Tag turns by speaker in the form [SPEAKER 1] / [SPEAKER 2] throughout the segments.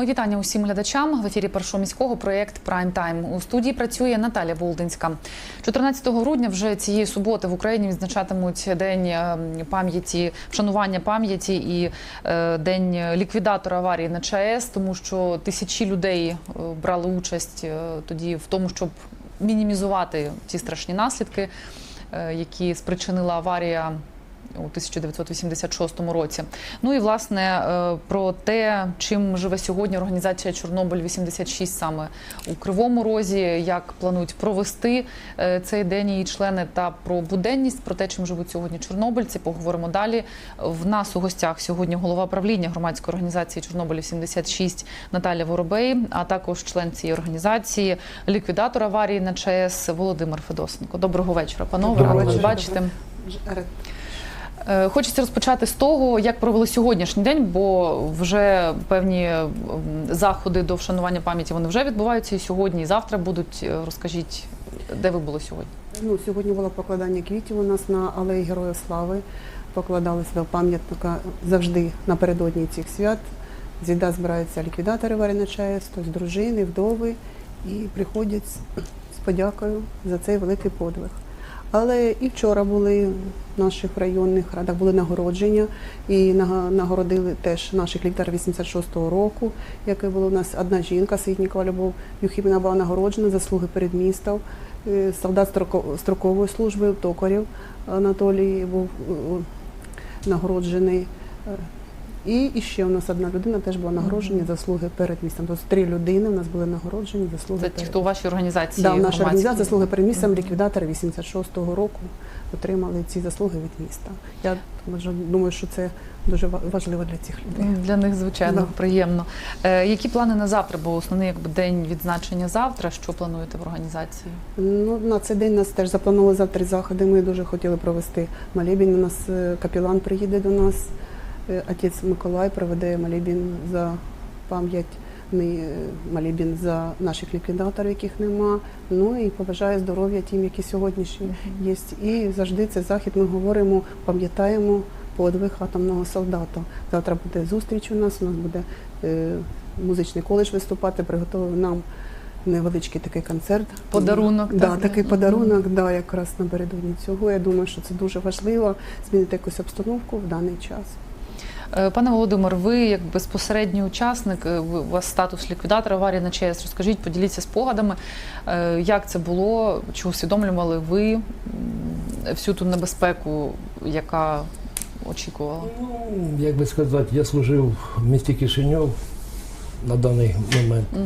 [SPEAKER 1] Мої вітання усім глядачам в ефірі першого міського проєкт Прайм Тайм. У студії працює Наталя Волдинська. 14 грудня вже цієї суботи в Україні відзначатимуть день е, пам'яті, вшанування пам'яті і е, день ліквідатора аварії на ЧАЕС, тому що тисячі людей е, брали участь тоді в тому, щоб мінімізувати ті страшні наслідки, які спричинила аварія у 1986 році. Ну і власне е, про те, чим живе сьогодні організація Чорнобиль 86 саме у Кривому Розі, як планують провести е, цей день її члени та про буденність, про те, чим живуть сьогодні чорнобильці. Поговоримо далі. В нас у гостях сьогодні голова правління громадської організації Чорнобиль 76 Наталя Воробей, а також член цієї організації, ліквідатор аварії на ЧАЕС Володимир Федосенко. Доброго вечора, панове.
[SPEAKER 2] Доброго
[SPEAKER 1] вас
[SPEAKER 2] вечора.
[SPEAKER 1] бачити. Е, Хочеться розпочати з того, як провели сьогоднішній день, бо вже певні заходи до вшанування пам'яті вони вже відбуваються і сьогодні, і завтра будуть. Е, Розкажіть, де ви були сьогодні?
[SPEAKER 3] Ну, сьогодні було покладання квітів у нас на алеї Героїв Слави. Покладалися до пам'ятника завжди напередодні цих свят. Звіда збираються ліквідатори аварії на ЧАЕС, тобто дружини, вдови, і приходять з подякою за цей великий подвиг. Але і вчора були в наших районних радах були нагородження і нагородили теж наших лікарів 86-го року, яке було у нас одна жінка, Ситнікова Любов Юхімівна була нагороджена заслуги перед містом. Е, Солдат строкової служби Токарів Анатолій був е, нагороджений. І, ще у нас одна людина теж була нагороджена заслуги перед містом. Тобто три людини у нас були нагороджені заслуги
[SPEAKER 1] Це
[SPEAKER 3] перед
[SPEAKER 1] хто у вашій організації
[SPEAKER 3] Да, наша організація заслуги перед містом, ліквідатори 86-го року отримали ці заслуги від міста. Я думаю, що це дуже ва- важливо для цих людей.
[SPEAKER 1] Для них звичайно
[SPEAKER 3] Да.
[SPEAKER 1] приємно. Е, які плани на завтра? Бо основний якби день відзначення завтра. Що плануєте в організації?
[SPEAKER 3] Ну, на цей день нас теж запланували завтра заходи. Ми дуже хотіли провести молебень. У нас е, капілан приїде до нас. Е, Отець Миколай проведе молебень за пам'ять. е, Молебень за наших ліквідаторів, яких нема. Ну і побажаю здоров'я тим, які сьогоднішні є. І завжди цей захід ми говоримо, пам'ятаємо подвиг атомного солдата. Завтра буде зустріч у нас. У нас буде е, музичний коледж виступати. Приготував нам невеличкий такий концерт.
[SPEAKER 1] Подарунок,
[SPEAKER 3] Да,
[SPEAKER 1] так?
[SPEAKER 3] такий подарунок, да, якраз напередодні цього. Я думаю, що це дуже важливо змінити якусь обстановку в даний час.
[SPEAKER 1] Е, Пане Володимир, ви як безпосередній учасник, е, у вас статус ліквідатора аварії на ЧАЕС. Розкажіть, поділіться спогадами, е, як це було, чи усвідомлювали ви всю ту небезпеку, яка очікувала?
[SPEAKER 2] Ну, як би сказати, я служив в місті Кишиньов на даний момент.
[SPEAKER 1] Угу.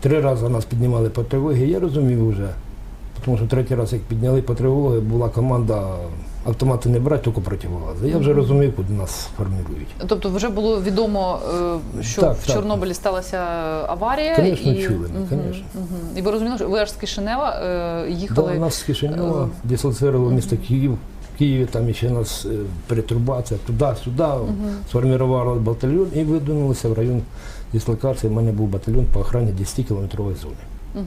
[SPEAKER 2] Три рази нас піднімали по тривогі, я розумів вже. Тому що третій раз, як підняли по тривоги, була команда автомати не брати, тільки противогази. Я вже розумів, куди нас формують.
[SPEAKER 1] Тобто, вже було відомо, е, що
[SPEAKER 2] Так,
[SPEAKER 1] в
[SPEAKER 2] так.
[SPEAKER 1] Чорнобилі сталася аварія.
[SPEAKER 2] Конечно,
[SPEAKER 1] і...
[SPEAKER 2] чули
[SPEAKER 1] Мгм,
[SPEAKER 2] конечно.
[SPEAKER 1] мгм. І ви розуміли, що ви аж з Кишинева е,
[SPEAKER 2] Да, нас з Кишиньова
[SPEAKER 1] Е,
[SPEAKER 2] дислоцировало місто Київ. В Києві там ще нас перетурбація туди-сюди,
[SPEAKER 1] Мгм.
[SPEAKER 2] сформували батальйон і видвинулися в район дислокації. У мене був батальйон по охороні 10-кілометрової зони.
[SPEAKER 1] Мгм.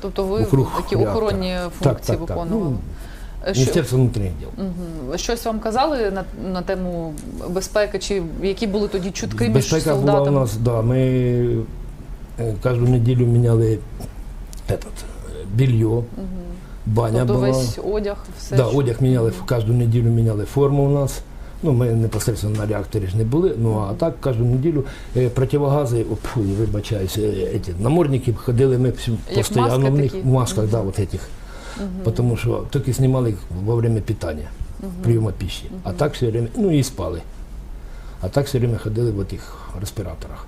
[SPEAKER 1] Тобто ви
[SPEAKER 2] Округ
[SPEAKER 1] такі охоронні
[SPEAKER 2] Так,
[SPEAKER 1] функції
[SPEAKER 2] так, так.
[SPEAKER 1] виконували.
[SPEAKER 2] Ну,
[SPEAKER 1] Е, Що,
[SPEAKER 2] Міністерство внутрішніх діл.
[SPEAKER 1] Мгм. Щось вам казали на, на тему безпеки, чи які були тоді чутки між
[SPEAKER 2] Безпека була у нас, да, ми е, кожну неділю міняли этот, е, білье,
[SPEAKER 1] Мгм.
[SPEAKER 2] баня
[SPEAKER 1] Тобто
[SPEAKER 2] була.
[SPEAKER 1] весь одяг, все
[SPEAKER 2] Да,
[SPEAKER 1] що-
[SPEAKER 2] одяг міняли, кожну неділю міняли форму у нас. Ну, ми непосередньо на реакторі ж не були, ну а так кожну неділю е, противогази, о, фу, вибачаюся, е, еті, намордники ходили ми постійно в них в масках, да,
[SPEAKER 1] Мгм.
[SPEAKER 2] вот этих,
[SPEAKER 1] Мгм.
[SPEAKER 2] тому що тільки знімали їх во время питання,
[SPEAKER 1] Мгм.
[SPEAKER 2] прийому пищі. А так все время, ну і спали. А так все время ходили в тих респіраторах.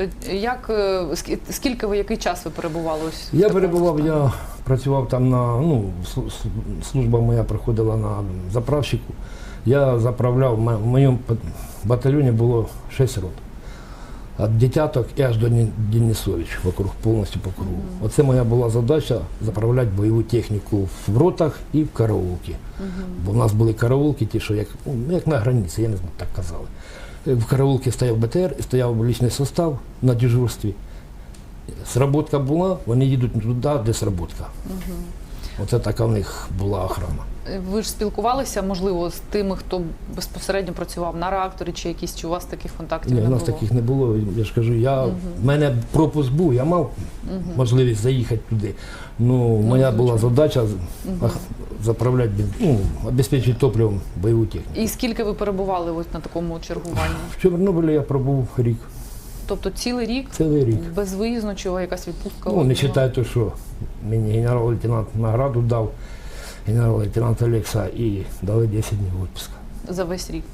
[SPEAKER 1] Е, Як, е, скі- скільки ви, який час ви перебували ось? в
[SPEAKER 2] Я
[SPEAKER 1] такому
[SPEAKER 2] перебував,
[SPEAKER 1] стані?
[SPEAKER 2] я працював там на ну, слу- слу- служба моя проходила на заправщику. Я заправляв, м- в моєму батальйоні було 6 рот. Від дитяток і аж до Денисович, вокруг, повністю по кругу. Оце моя була задача заправляти бойову техніку в ротах і в караулки. Бо в нас були караулки, ті, що як, ну, як на границі, я не знаю, так казали. Е, В караулці стояв БТР і стояв лічний состав на дежурстві. Сработка була, вони їдуть туди, де сработка. Оце така в них була охрана.
[SPEAKER 1] Ви ж спілкувалися, можливо, з тими, хто безпосередньо працював на реакторі, чи якісь чи у вас таких контактів
[SPEAKER 2] Ні,
[SPEAKER 1] не
[SPEAKER 2] у нас таких не було. Я ж кажу, я, в мене пропуск був, я мав можливість заїхати туди. Ну, моя була задача ах, заправляти, ну, обезпечити топливом бойову техніку.
[SPEAKER 1] І скільки ви перебували ось на такому чергуванні?
[SPEAKER 2] В Чорнобилі я пробув рік,
[SPEAKER 1] Тобто цілий рік
[SPEAKER 2] цілий рік.
[SPEAKER 1] безвиїзно, чи якась відпустка?
[SPEAKER 2] Ну, не вважаю, що мені генерал-лейтенант награду дав, генерал-лейтенант Олекса, і дали 10 днів відпуску.
[SPEAKER 1] за весь рік.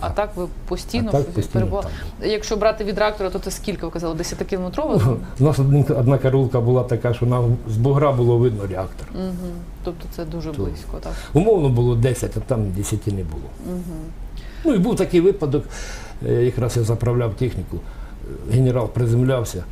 [SPEAKER 1] А
[SPEAKER 2] Так.
[SPEAKER 1] ви постійно,
[SPEAKER 2] А так постійно
[SPEAKER 1] перебували?
[SPEAKER 2] там.
[SPEAKER 1] Якщо брати від реактора, то це скільки ви казали? 10-кілометрова?
[SPEAKER 2] У нас одна карулка була така, що нам з бугра було видно реактор.
[SPEAKER 1] Угу. Тобто це дуже
[SPEAKER 2] То-
[SPEAKER 1] близько, так.
[SPEAKER 2] Умовно було 10, а там 10 не було.
[SPEAKER 1] Угу.
[SPEAKER 2] Ну і був такий випадок, е, якраз я заправляв техніку, генерал приземлявся,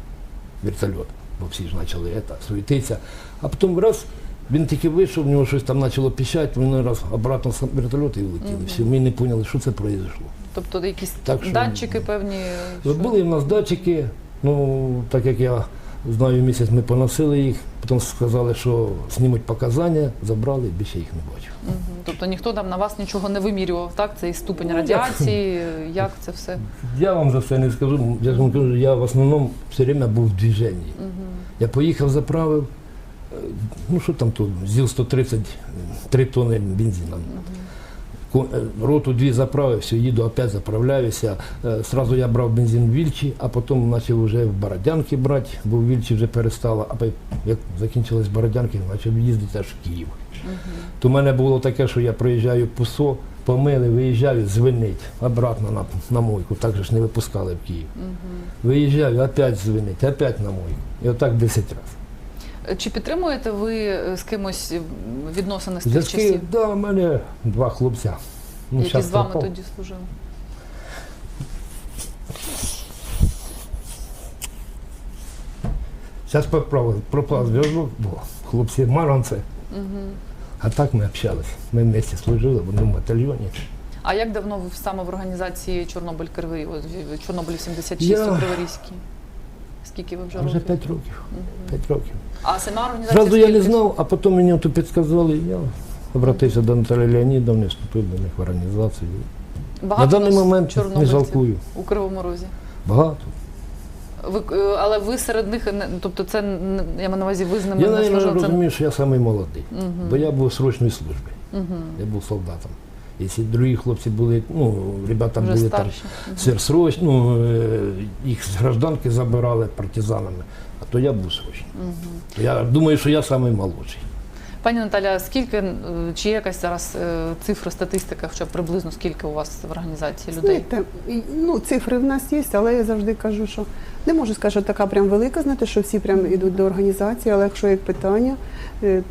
[SPEAKER 2] вертольот, бо всі ж почали это, суетитися. А потім раз він тільки вийшов, в нього щось там почало піщати, він раз обратно з вертольоти і влетіли.
[SPEAKER 1] Мгм.
[SPEAKER 2] Всі ми не поняли, що це произошло.
[SPEAKER 1] Тобто якісь
[SPEAKER 2] Так що-
[SPEAKER 1] датчики певні. Що-
[SPEAKER 2] були в нас датчики, ну так як я знаю, місяць ми поносили їх, потім сказали, що знімуть показання, забрали, більше їх не бачив.
[SPEAKER 1] Мгм. Тобто ніхто там на вас нічого не вимірював, так? Цей ступень
[SPEAKER 2] Ну,
[SPEAKER 1] радіації, як це все.
[SPEAKER 2] Я вам за це не скажу. Я ж вам кажу, я в основному все время був в движенні.
[SPEAKER 1] Угу.
[SPEAKER 2] Я поїхав, заправив, е, ну що там тут, зіл 130, 3 тонни бензина. Е, Роту дві заправив, все, їду, опять заправляюся. Е, Сразу я брав бензин в Вільчі, а потім почав вже в Бородянки брати, бо в Вільчі вже перестало. А як закінчились Бородянки, почав їздити аж в Київ. То в мене було таке, що я приїжджаю в ПУСО, помили, виїжджаю, звенить, обратно на, на мойку, так же ж не випускали в Київ. Виїжджаю, опять звенить, опять на мойку. І отак 10 разів.
[SPEAKER 1] Чи підтримуєте ви е, з кимось відносини з тих
[SPEAKER 2] Зв'язки,
[SPEAKER 1] часів,
[SPEAKER 2] да, у мене два хлопця. Ну,
[SPEAKER 1] які
[SPEAKER 2] щас
[SPEAKER 1] з вами
[SPEAKER 2] пропав.
[SPEAKER 1] тоді служили?
[SPEAKER 2] Зараз пропав, пропав зв'язок, бо хлопці маранці.
[SPEAKER 1] Угу.
[SPEAKER 2] А так ми общались. Ми вместе служили в одному батальйоні.
[SPEAKER 1] А як давно ви саме в організації Чорнобиль Кривий, Чорнобиль 76
[SPEAKER 2] Я-
[SPEAKER 1] у Криворізькій? Скільки ви вже
[SPEAKER 2] Вже
[SPEAKER 1] років?
[SPEAKER 2] 5 років.
[SPEAKER 1] Мгм.
[SPEAKER 2] 5 років.
[SPEAKER 1] А сама організація
[SPEAKER 2] Зразу я не знав, а потім мені тут підказали, я обратився до Наталії Леонідовни, вступив до них в організацію.
[SPEAKER 1] Багато
[SPEAKER 2] На даний момент не жалкую.
[SPEAKER 1] у Кривому Розі.
[SPEAKER 2] Багато.
[SPEAKER 1] Ви, е, але ви серед них, ну, тобто це, я маю на увазі, ви з ними
[SPEAKER 2] Я
[SPEAKER 1] не служили?
[SPEAKER 2] Розумію, що я самий молодий,
[SPEAKER 1] Мгм.
[SPEAKER 2] бо я був в срочній службі,
[SPEAKER 1] Мгм.
[SPEAKER 2] я був солдатом. Якщо другі хлопці були, ну, ребята були там
[SPEAKER 1] старші. Мгм.
[SPEAKER 2] сверхсроч, ну, е, їх з гражданки забирали партизанами, а то я був срочний.
[SPEAKER 1] Мгм.
[SPEAKER 2] Я думаю, що я самий молодший.
[SPEAKER 1] Пані Наталя, скільки е, чи є якась зараз е, цифра, статистика, хоча приблизно скільки у вас в організації людей?
[SPEAKER 3] Знаєте, ну, цифри в нас є, але я завжди кажу, що не можу сказати, що така прям велика, знаєте, що всі прям йдуть до організації, але якщо є питання,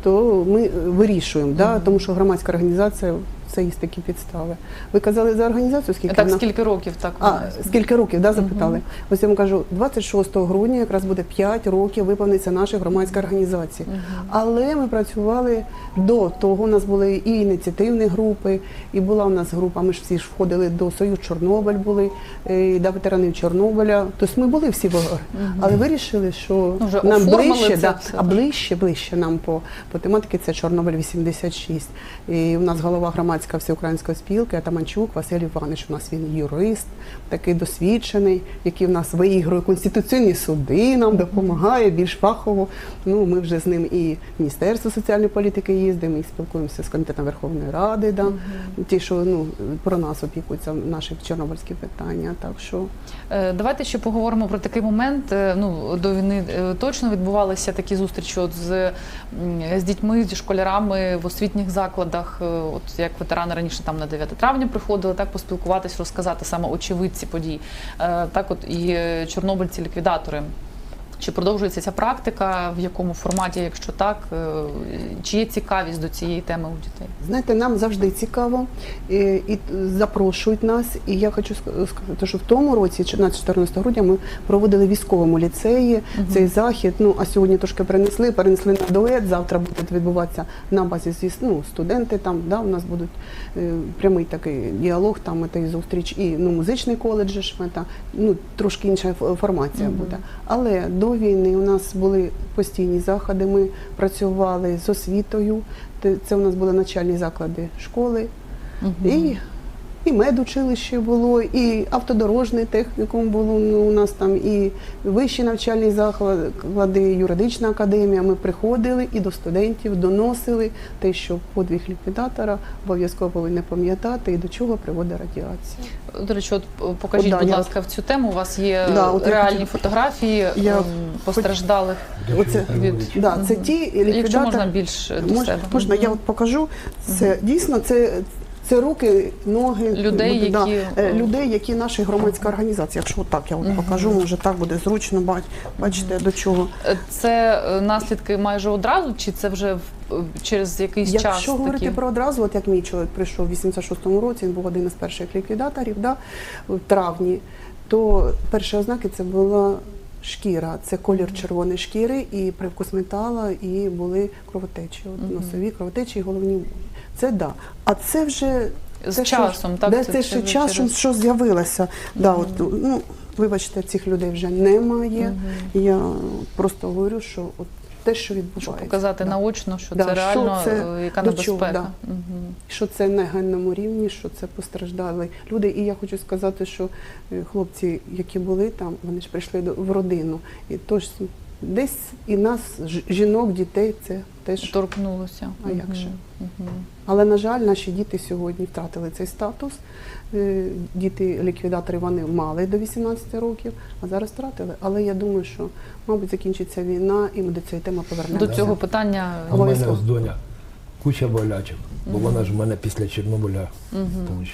[SPEAKER 3] то ми вирішуємо, да, тому що громадська організація це є такі підстави. Ви казали за організацію, скільки
[SPEAKER 1] так,
[SPEAKER 3] вона?
[SPEAKER 1] скільки років так?
[SPEAKER 3] А, скільки років, да, запитали?
[SPEAKER 1] Мгм.
[SPEAKER 3] Ось я вам кажу, 26 грудня якраз буде 5 років виповниться наша громадська організація.
[SPEAKER 1] Мгм.
[SPEAKER 3] Але ми працювали до того. У нас були і ініціативні групи, і була у нас група. Ми ж всі ж входили до Союз Чорнобиль, були е, і до ветеранів Чорнобиля. Тобто ми були всі в ОГР.
[SPEAKER 1] Мгм.
[SPEAKER 3] Але вирішили, що
[SPEAKER 1] Ну, вже
[SPEAKER 3] нам ближче, да,
[SPEAKER 1] все.
[SPEAKER 3] а ближче, ближче нам по, по тематиці це Чорнобиль 86. І у нас голова громадська всеукраїнської спілки Атаманчук Василь Іванович. У нас він юрист, такий досвідчений, який в нас виігрує конституційні суди, нам допомагає більш фахово. Ну, ми вже з ним і в Міністерство соціальної політики їздимо, і спілкуємося з комітетом Верховної Ради. Да. Ті, що ну, про нас опікуються наші чорнобильські питання. Так що
[SPEAKER 1] Е, Давайте ще поговоримо про такий момент. Е, Ну до війни е, точно відбувалися такі зустрічі от з, з дітьми, зі школярами в освітніх закладах. От як ветерани раніше там на 9 травня приходили, так поспілкуватись, розказати саме очевидці подій. Е, Так, от і е, чорнобильці ліквідатори. Чи продовжується ця практика? В якому форматі, якщо так, Е, чи є цікавість до цієї теми у дітей?
[SPEAKER 3] Знаєте, нам завжди цікаво і, і запрошують нас. І я хочу сказати, що в тому році, 14 грудня, ми проводили військовому ліцеї цей захід. Ну а сьогодні трошки перенесли, перенесли на дует. Завтра буде відбуватися на базі звіс- ну, студенти. Там да, у нас будуть е, прямий такий діалог, там та й зустріч, і ну, музичний коледж мета. Ну трошки інша формація
[SPEAKER 1] Мгм.
[SPEAKER 3] буде. Але до до війни у нас були постійні заходи. Ми працювали з освітою. Це у нас були начальні заклади школи, і, і медучилище було, і автодорожний технікум було ну, у нас там, і вищі навчальні заклади, юридична академія. Ми приходили і до студентів доносили те, що подвиг ліквідатора обов'язково повинні пам'ятати і до чого приводить радіація.
[SPEAKER 1] До речі, от е, покажіть,
[SPEAKER 3] От,
[SPEAKER 1] будь
[SPEAKER 3] я-
[SPEAKER 1] ласка, в цю тему. У вас є
[SPEAKER 3] Да, от
[SPEAKER 1] реальні
[SPEAKER 3] хотів-
[SPEAKER 1] фотографії
[SPEAKER 3] Я
[SPEAKER 1] постраждалих.
[SPEAKER 3] Оце-
[SPEAKER 1] від-
[SPEAKER 3] Да, це ті
[SPEAKER 1] Якщо можна більш до
[SPEAKER 3] Можна,
[SPEAKER 1] себе.
[SPEAKER 3] можна я от покажу. Це дійсно це, це руки, ноги
[SPEAKER 1] Людей,
[SPEAKER 3] да,
[SPEAKER 1] які,
[SPEAKER 3] е,
[SPEAKER 1] е,
[SPEAKER 3] людей, які наші громадська організація. Якщо так я от
[SPEAKER 1] Мгм.
[SPEAKER 3] покажу, може так буде зручно бач- бачите до чого.
[SPEAKER 1] Е, Це е, наслідки майже одразу, чи це вже в- через якийсь час?
[SPEAKER 3] Якщо говорити
[SPEAKER 1] такі?
[SPEAKER 3] про одразу, от як мій чоловік прийшов в 86-му році, він був один із перших ліквідаторів, да, в травні, то перші ознаки це була шкіра, це колір червоної шкіри і привкус метала, і були кровотечі, от, носові кровотечі і головні. Це да. А це вже
[SPEAKER 1] з
[SPEAKER 3] це
[SPEAKER 1] часом,
[SPEAKER 3] ж,
[SPEAKER 1] так?
[SPEAKER 3] Де
[SPEAKER 1] Це-
[SPEAKER 3] це, ще часом,
[SPEAKER 1] через-
[SPEAKER 3] що з'явилося. Да, от, ну, вибачте, цих людей вже немає.
[SPEAKER 1] Мгм.
[SPEAKER 3] Я просто говорю, що от те, що відбувається.
[SPEAKER 1] Щоб показати
[SPEAKER 3] да.
[SPEAKER 1] наочно, що
[SPEAKER 3] Да,
[SPEAKER 1] це
[SPEAKER 3] що
[SPEAKER 1] реально
[SPEAKER 3] це,
[SPEAKER 1] е, яка небезпека.
[SPEAKER 3] да.
[SPEAKER 1] Мгм.
[SPEAKER 3] що це на генному рівні, що це постраждали люди. І я хочу сказати, що е, хлопці, які були там, вони ж прийшли до- в родину. І тож десь і нас, жінок, дітей, це теж.
[SPEAKER 1] Торкнулося.
[SPEAKER 3] А як же?
[SPEAKER 1] Мгм.
[SPEAKER 3] Але, на жаль, наші діти сьогодні втратили цей статус. Е, Діти ліквідатори вони мали до 18 років, а зараз втратили. Але я думаю, що, мабуть, закінчиться війна, і ми до цієї теми повернемося.
[SPEAKER 1] До цього питання
[SPEAKER 2] А в мене ось доня куча болячок, бо вона ж в мене після Чорнобиля
[SPEAKER 1] Мгм.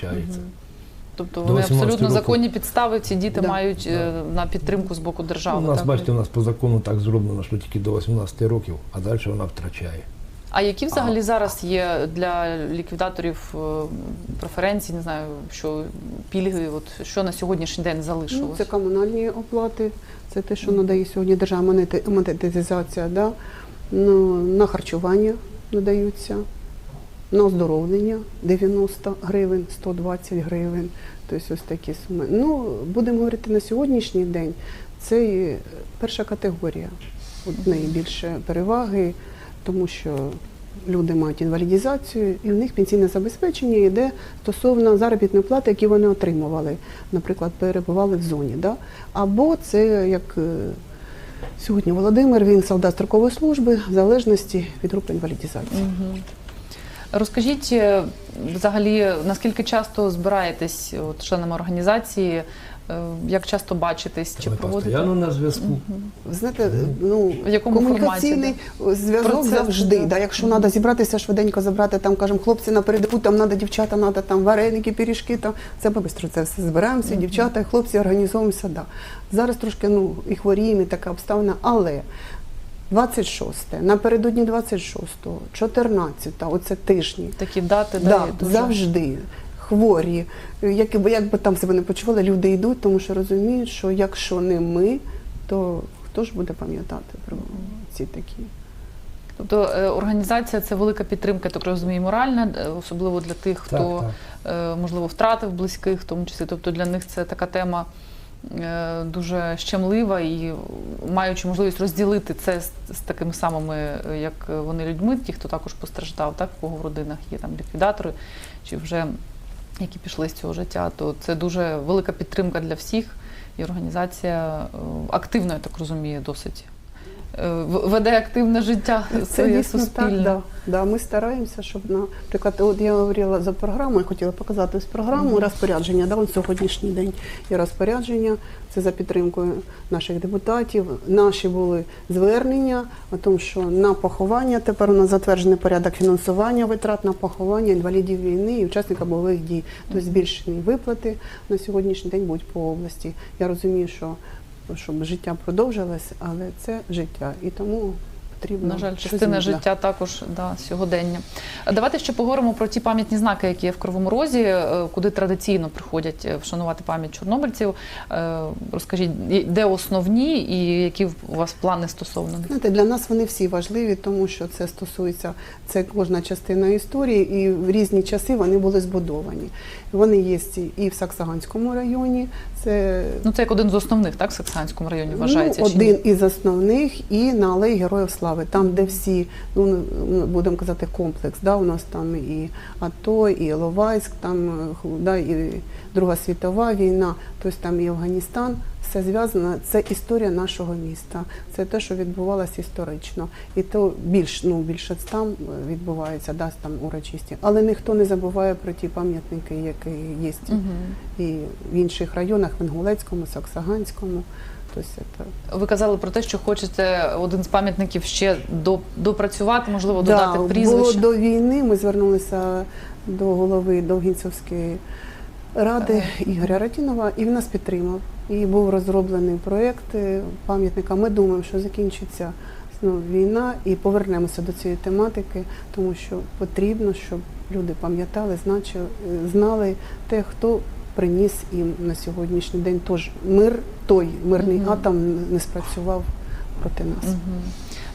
[SPEAKER 1] Тобто вони абсолютно
[SPEAKER 2] року.
[SPEAKER 1] законні підстави ці діти
[SPEAKER 3] Да.
[SPEAKER 1] мають е, на підтримку з боку держави.
[SPEAKER 2] У нас,
[SPEAKER 1] так?
[SPEAKER 2] бачите, у нас по закону так зроблено, що тільки до 18 років, а далі вона втрачає.
[SPEAKER 1] А які взагалі зараз є для ліквідаторів е, преференції, не знаю, що пільги, от що на сьогоднішній день
[SPEAKER 3] Ну, це комунальні оплати, це те, що надає сьогодні держава монети- монетизація, да? ну, на харчування надаються, на оздоровлення 90 гривень, 120 гривень. Тобто ось такі суми. Ну, будемо говорити на сьогоднішній день, це і перша категорія. От найбільше переваги, тому що люди мають інвалідізацію, і в них пенсійне забезпечення йде стосовно заробітної плати, які вони отримували, наприклад, перебували в зоні. Да? Або це як е, сьогодні Володимир, він солдат строкової служби в залежності від групи інвалідізації.
[SPEAKER 1] Мгм. Розкажіть е, взагалі, наскільки часто збираєтесь от, членами організації, е, як часто бачитесь чи
[SPEAKER 2] Ми
[SPEAKER 1] проводите?
[SPEAKER 2] постійно на зв'язку.
[SPEAKER 3] Ви знаєте, ну
[SPEAKER 1] В якому
[SPEAKER 3] комунікаційний зв'язок
[SPEAKER 1] Процес,
[SPEAKER 3] завжди.
[SPEAKER 1] да.
[SPEAKER 3] Да. Якщо треба зібратися швиденько, забрати там, кажемо, хлопці на передову, там треба дівчата, треба там вареники, пірішки, там це ми швидко це все збираємося, дівчата, хлопці організовуємося. Да. Зараз трошки ну і хворіємо, і така обставина, але. 26, напередодні 26-го, 14-го, оце тижні.
[SPEAKER 1] такі дати
[SPEAKER 3] Да,
[SPEAKER 1] да, дуже...
[SPEAKER 3] завжди хворі, як, би- як би там себе не почували, люди йдуть, тому що розуміють, що якщо не ми, то хто ж буде пам'ятати про ці такі.
[SPEAKER 1] Тобто е, організація це велика підтримка, так розумію, моральна, е, особливо для тих, хто
[SPEAKER 2] Так, так.
[SPEAKER 1] е, можливо втратив близьких, в тому числі. Тобто для них це така тема дуже щемлива і маючи можливість розділити це з, з такими самими, е, як вони людьми, ті, хто також постраждав, так в кого в родинах є там ліквідатори, чи вже які пішли з цього життя, то це дуже велика підтримка для всіх. І організація е, активно, я так розумію, досить е, веде активне життя
[SPEAKER 3] Це дійсно
[SPEAKER 1] суспільне.
[SPEAKER 3] так. Да. Да, ми стараємося, щоб, наприклад, от я говорила за програму, я хотіла показати ось програму
[SPEAKER 1] Мгм.
[SPEAKER 3] розпорядження. Да, от сьогоднішній день є розпорядження, це за підтримкою наших депутатів. Наші були звернення о тому, що на поховання тепер у нас затверджений порядок фінансування витрат на поховання інвалідів війни і учасників бойових дій. Тобто збільшені виплати на сьогоднішній день будуть по області. Я розумію, що щоб життя продовжилось, але це життя. І тому потрібно.
[SPEAKER 1] На жаль, частина життя також да, сьогодення. Давайте ще поговоримо про ті пам'ятні знаки, які є в Кривому Розі, е, куди традиційно приходять е, вшанувати пам'ять чорнобильців. Е, Розкажіть, де основні і які у вас плани стосовно них?
[SPEAKER 3] Знаєте, для нас вони всі важливі, тому що це стосується це кожна частина історії, і в різні часи вони були збудовані. Вони є і в Саксаганському районі. Це
[SPEAKER 1] Ну, це як один з основних, так, в Саксанському районі вважається.
[SPEAKER 3] ну,
[SPEAKER 1] чи ні?
[SPEAKER 3] один із основних, і на Алеї Героїв Слави, там, де всі, ну будемо казати, комплекс. Да, у нас там і АТО, і Іловайськ, там е, да, і Друга світова війна, тобто там і Афганістан. Все зв'язано. Це історія нашого міста. Це те, що відбувалося історично. І то більш ну більше там відбувається, да, там урочисті. Але ніхто не забуває про ті пам'ятники, які є
[SPEAKER 1] Мгм.
[SPEAKER 3] і в інших районах, в Інгулецькому, Саксаганському. Тобто це
[SPEAKER 1] Ви казали про те, що хочете один з пам'ятників ще допрацювати, можливо, додати
[SPEAKER 3] було
[SPEAKER 1] прізвище.
[SPEAKER 3] до війни. Ми звернулися до голови Довгінцівської ради Ігоря Ратінова, і він нас підтримав. І був розроблений проєкт пам'ятника. Ми думаємо, що закінчиться ну, війна і повернемося до цієї тематики, тому що потрібно, щоб люди пам'ятали, знали те, хто приніс їм на сьогоднішній день тож мир, той мирний
[SPEAKER 1] Мгм.
[SPEAKER 3] атом не спрацював проти нас.
[SPEAKER 1] Мгм.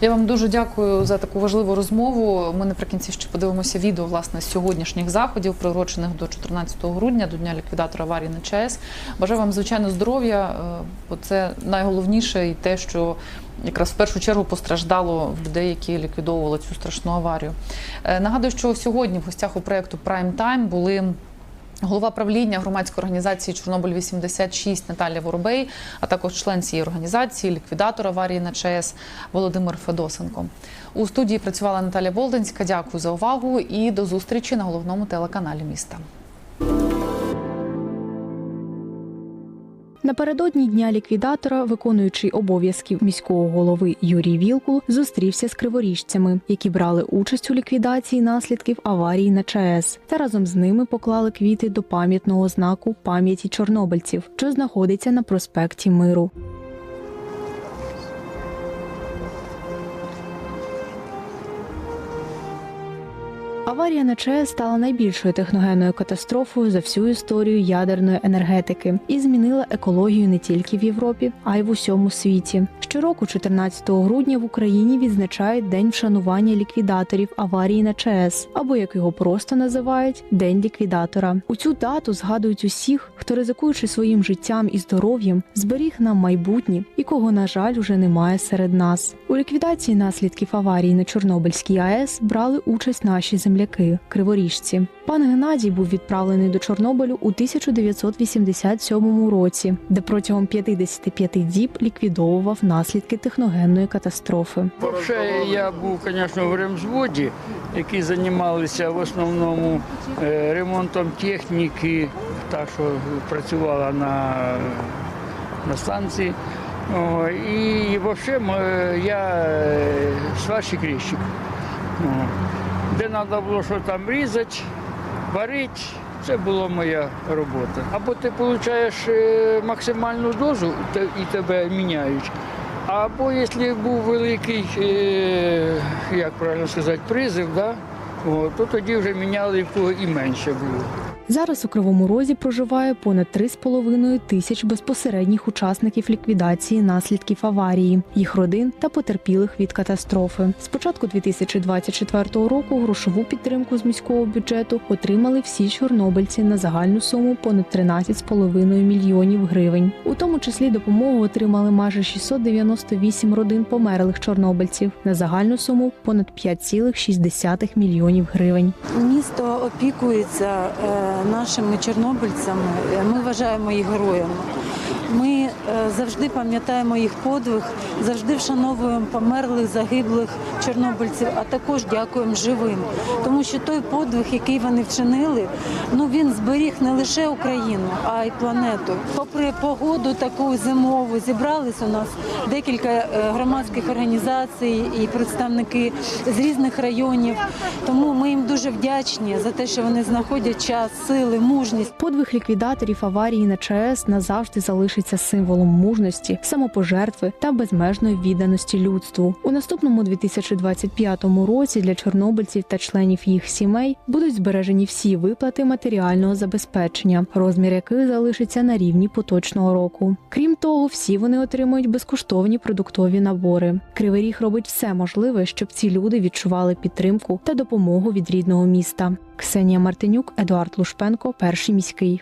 [SPEAKER 1] Я вам дуже дякую за таку важливу розмову. Ми наприкінці ще подивимося відео власне з сьогоднішніх заходів, приурочених до 14 грудня, до дня ліквідатора аварії на ЧАЕС. Бажаю вам звичайно здоров'я, е, бо це найголовніше і те, що якраз в першу чергу постраждало в людей, які ліквідовували цю страшну аварію. Е, Нагадую, що сьогодні в гостях у проєкту Prime Time були. Голова правління громадської організації Чорнобиль 86 Наталія Воробей, а також член цієї організації, ліквідатор аварії на ЧАЕС Володимир Федосенко. У студії працювала Наталя Болдинська. Дякую за увагу і до зустрічі на головному телеканалі міста.
[SPEAKER 4] Напередодні дня ліквідатора, виконуючий обов'язків міського голови Юрій Вілкул, зустрівся з криворіжцями, які брали участь у ліквідації наслідків аварії на ЧАЕС, та разом з ними поклали квіти до пам'ятного знаку пам'яті чорнобильців, що знаходиться на проспекті Миру. Аварія на ЧАЕС стала найбільшою техногенною катастрофою за всю історію ядерної енергетики і змінила екологію не тільки в Європі, а й в усьому світі. Щороку, 14 грудня, в Україні відзначають День вшанування ліквідаторів аварії на ЧАЕС, або як його просто називають День ліквідатора. У цю дату згадують усіх, хто ризикуючи своїм життям і здоров'ям, зберіг нам майбутнє і кого, на жаль, уже немає серед нас. У ліквідації наслідків аварії на Чорнобильській АЕС брали участь наші земляки, криворіжці. Пан Геннадій був відправлений до Чорнобилю у 1987 році, де протягом 55 діб ліквідовував наслідки техногенної катастрофи.
[SPEAKER 5] Взагалі, я був, звісно, в ремзводі, які займалися в основному е, ремонтом техніки, та, що працювала на, на станції. О, і взагалі м- я е, сварщик різчик. О, Де треба було що там різати, варити, це була моя робота. Або ти отримуєш е, максимальну дозу і тебе міняють. Або якщо був великий, е, як правильно сказати, призив, да, то тоді вже міняли і менше було.
[SPEAKER 4] Зараз у Кривому Розі проживає понад 3,5 тисяч безпосередніх учасників ліквідації наслідків аварії, їх родин та потерпілих від катастрофи. З початку 2024 року грошову підтримку з міського бюджету отримали всі чорнобильці на загальну суму понад 13,5 мільйонів гривень. У тому числі допомогу отримали майже 698 родин померлих чорнобильців на загальну суму понад 5,6 мільйонів гривень.
[SPEAKER 6] Місто опікується е, нашими чорнобильцями. Е, Ми вважаємо їх героями. Ми е, завжди пам'ятаємо їх подвиг, завжди вшановуємо померлих, загиблих чорнобильців, а також дякуємо живим. Тому що той подвиг, який вони вчинили, ну він зберіг не лише Україну, а й планету. Попри погоду таку зимову, зібрались у нас декілька е, громадських організацій і представники з різних районів. Тому ми їм дуже вдячні за те, що вони знаходять час, сили, мужність.
[SPEAKER 4] Подвиг ліквідаторів аварії на ЧАЕС назавжди залишиться залишиться символом мужності, самопожертви та безмежної відданості людству. У наступному 2025 році для чорнобильців та членів їх сімей будуть збережені всі виплати матеріального забезпечення, розмір яких залишиться на рівні поточного року. Крім того, всі вони отримують безкоштовні продуктові набори. Кривий Ріг робить все можливе, щоб ці люди відчували підтримку та допомогу від рідного міста. Ксенія Мартинюк, Едуард Лушпенко, перший міський.